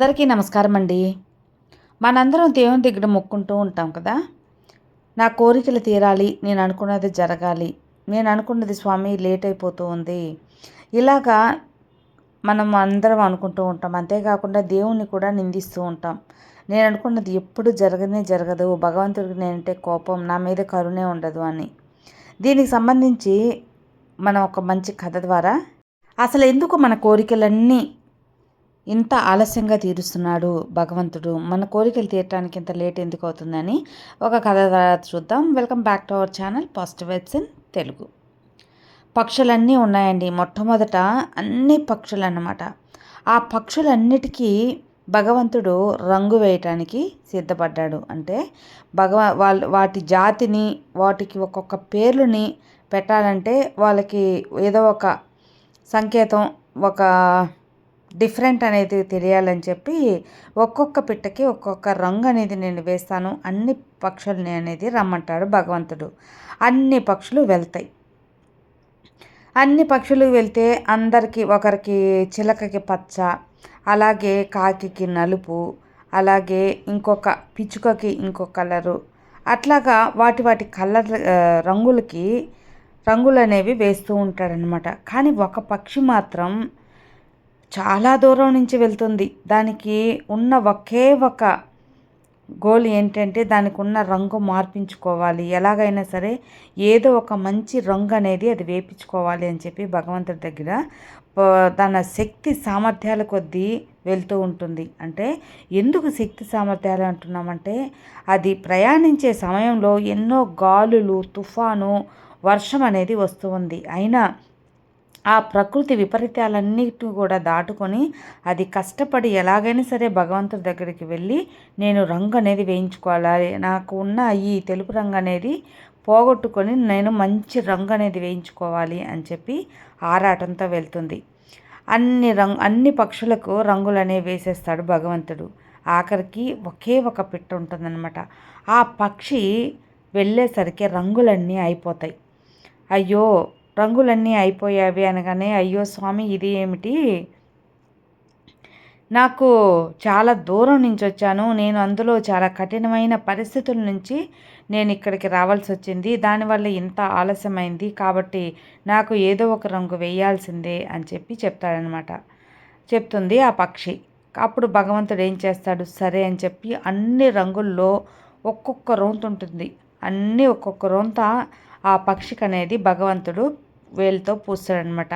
అందరికీ నమస్కారం అండి. మనందరం దేవుని దగ్గర మొక్కుంటూ ఉంటాం కదా? నా కోరికలు తీరాలి నేను అనుకున్నది జరగాలి నేను అనుకున్నది స్వామి లేట్ అయిపోతూ ఉంది. ఇలాగా మనం అందరం అనుకుంటూ ఉంటాం. అంతేకాకుండా దేవుణ్ణి కూడా నిందిస్తూ ఉంటాం. నేను అనుకున్నది ఎప్పుడు జరగనే జరగదు. భగవంతుడికి నేనంటే కోపం నా మీద కరుణే ఉండదు అని. దీనికి సంబంధించి మనం ఒక మంచి కథ ద్వారా అసలు ఎందుకు మన కోరికలన్నీ ఇంత ఆలస్యంగా తీరుస్తున్నాడు భగవంతుడు. మన కోరికలు తీరటానికి ఇంత లేట్ ఎందుకు అవుతుందని ఒక కథ ద్వారా చూద్దాం. Welcome back to our channel positive vets in Telugu. పక్షులన్నీ ఉన్నాయండి. మొట్టమొదట అన్ని పక్షులు అన్నమాట ఆ పక్షులన్నిటికీ భగవంతుడు రంగు వేయటానికి సిద్ధపడ్డాడు. అంటే భగవ వాళ్ళ వాటి జాతిని వాటికి ఒక్కొక్క పేర్లుని పెట్టాలంటే వాళ్ళకి ఏదో ఒక సంకేతం ఒక డిఫరెంట్ అనేది తెలియాలని చెప్పి ఒక్కొక్క పిట్టకి ఒక్కొక్క రంగు అనేది నేను వేస్తాను. అన్ని పక్షుల్ని అనేది రమ్మంటాడు భగవంతుడు. అన్ని పక్షులు వెళ్తాయి. అన్ని పక్షులు వెళ్తే అందరికీ ఒకరికి చిలకకి పచ్చ అలాగే కాకికి నలుపు అలాగే ఇంకొక పిచ్చుకకి ఇంకొక కలరు. అట్లాగా వాటి వాటి కలర్ రంగులకి రంగులు అనేవి వేస్తూ ఉంటాడనమాట కానీ ఒక పక్షి మాత్రం చాలా దూరం నుంచి వెళ్తుంది. దానికి ఉన్న ఒకే ఒక గోల్ ఏంటంటే దానికి ఉన్న రంగు మార్పించుకోవాలి. ఎలాగైనా సరే ఏదో ఒక మంచి రంగు అనేది అది వేపించుకోవాలి అని చెప్పి భగవంతుడి దగ్గర తన శక్తి సామర్థ్యాల కొద్దీ వెళ్తూ ఉంటుంది. అంటే ఎందుకు శక్తి సామర్థ్యాలు అంటున్నామంటే అది ప్రయాణించే సమయంలో ఎన్నో గాలులు తుఫాను వర్షం అనేది వస్తూ ఉంది. అయినా ఆ ప్రకృతి విపరీతాలన్నిటిని కూడా దాటుకొని అది కష్టపడి ఎలాగైనా సరే భగవంతుడి దగ్గరికి వెళ్ళి నేను రంగు అనేది వేయించుకోవాలి. నాకు ఉన్న ఈ తెలుపు రంగు అనేది పోగొట్టుకొని నేను మంచి రంగు అనేది వేయించుకోవాలి అని చెప్పి ఆరాటంతో వెళ్తుంది. అన్ని రంగు అన్ని పక్షులకు రంగులు అనేవి వేసేస్తాడు భగవంతుడు. ఆఖరికి ఒకే ఒక పిట్ట ఉంటుందన్నమాట. ఆ పక్షి వెళ్ళేసరికి రంగులన్నీ అయిపోతాయి. అయ్యో రంగులన్నీ అయిపోయావి అనగానే అయ్యో స్వామి ఇది ఏమిటి? నాకు చాలా దూరం నుంచి వచ్చాను. నేను అందులో చాలా కఠినమైన పరిస్థితుల నుంచి నేను ఇక్కడికి రావాల్సి వచ్చింది. దానివల్ల ఇంత ఆలస్యమైంది కాబట్టి నాకు ఏదో ఒక రంగు వేయాల్సిందే అని చెప్పి చెప్తాడనమాట చెప్తుంది ఆ పక్షి. అప్పుడు భగవంతుడు ఏం చేస్తాడు? సరే అని చెప్పి అన్ని రంగుల్లో ఒక్కొక్క రోంత ఉంటుంది. అన్నీ ఒక్కొక్క రోంత ఆ పక్షికి అనేది భగవంతుడు వేలుతో పూస్తాడనమాట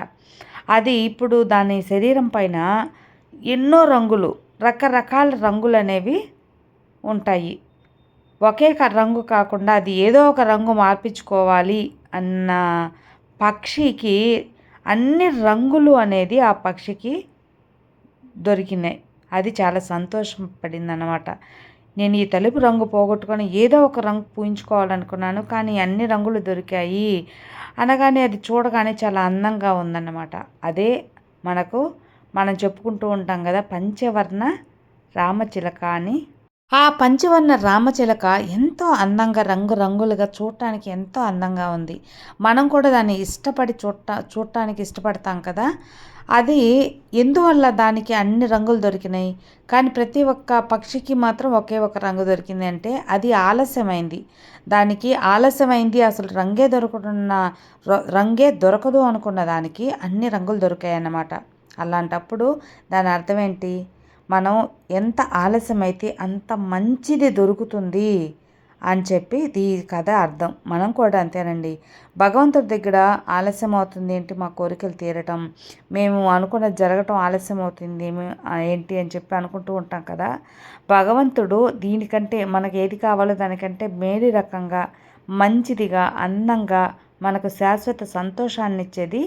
అది ఇప్పుడు దాని శరీరం పైన ఎన్నో రంగులు రకరకాల రంగులు అనేవి ఉంటాయి. ఒకే రంగు కాకుండా అది ఏదో ఒక రంగు మార్పించుకోవాలి అన్న పక్షికి అన్ని రంగులు అనేది ఆ పక్షికి దొరికినాయి. అది చాలా సంతోషం పడింది అన్నమాట నేను ఈ తలుపు రంగు పోగొట్టుకొని ఏదో ఒక రంగు పూయించుకోవాలనుకున్నాను కానీ అన్ని రంగులు దొరికాయి. అనగానే అది చూడగానే చాలా అందంగా ఉందన్నమాట. అదే మనకు మనం చెప్పుకుంటూ ఉంటాం కదా పంచవర్ణ రామచిలక అని. ఆ పంచవర్ణ రామచిలక ఎంతో అందంగా రంగు రంగులుగా చూడటానికి ఎంతో అందంగా ఉంది. మనం కూడా దాన్ని ఇష్టపడి చూడటా చూడటానికి ఇష్టపడతాం కదా? అది ఎందువల్ల దానికి అన్ని రంగులు దొరికినాయి? కానీ ప్రతి ఒక్క పక్షికి మాత్రం ఒకే ఒక రంగు దొరికింది అంటే అది ఆలస్యమైంది. దానికి ఆలస్యమైంది అసలు రంగే దొరకనున్న రంగే దొరకదు అనుకున్న దానికి అన్ని రంగులు దొరికాయి అన్నమాట అలాంటప్పుడు దాని అర్థం ఏంటి? మనం ఎంత ఆలస్యమైతే అంత మంచిది దొరుకుతుంది అని చెప్పి ఈ కథ అర్థం. మనం కూడా అంతేనండి. భగవంతుడి దగ్గర ఆలస్యం అవుతుంది ఏంటి? మా కోరికలు తీరటం. మేము అనుకున్న జరగటం ఆలస్యం అవుతుంది ఏంటి అని చెప్పి అనుకుంటూ ఉంటాం కదా. భగవంతుడు దీనికంటే మనకు ఏది కావాలో దానికంటే మేలు రకంగా మంచిదిగా అందంగా మనకు శాశ్వత సంతోషాన్ని ఇచ్చేది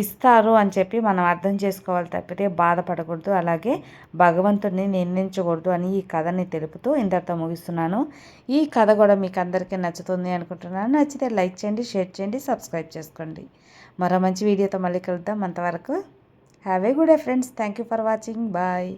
ఇస్తారు అని చెప్పి మనం అర్థం చేసుకోవాలి తప్పితే బాధపడకూడదు. అలాగే భగవంతుడిని నిందించకూడదు అని ఈ కథని తెలుపుతూ ఇంతటితో ముగిస్తున్నాను. ఈ కథ కూడా మీకు అందరికీ నచ్చుతుంది అనుకుంటున్నాను. నచ్చితే లైక్ చేయండి షేర్ చేయండి సబ్స్క్రైబ్ చేసుకోండి. మరో మంచి వీడియోతో మళ్ళీ కలుద్దాం. అంతవరకు have a good day friends. Thank you for watching. Bye.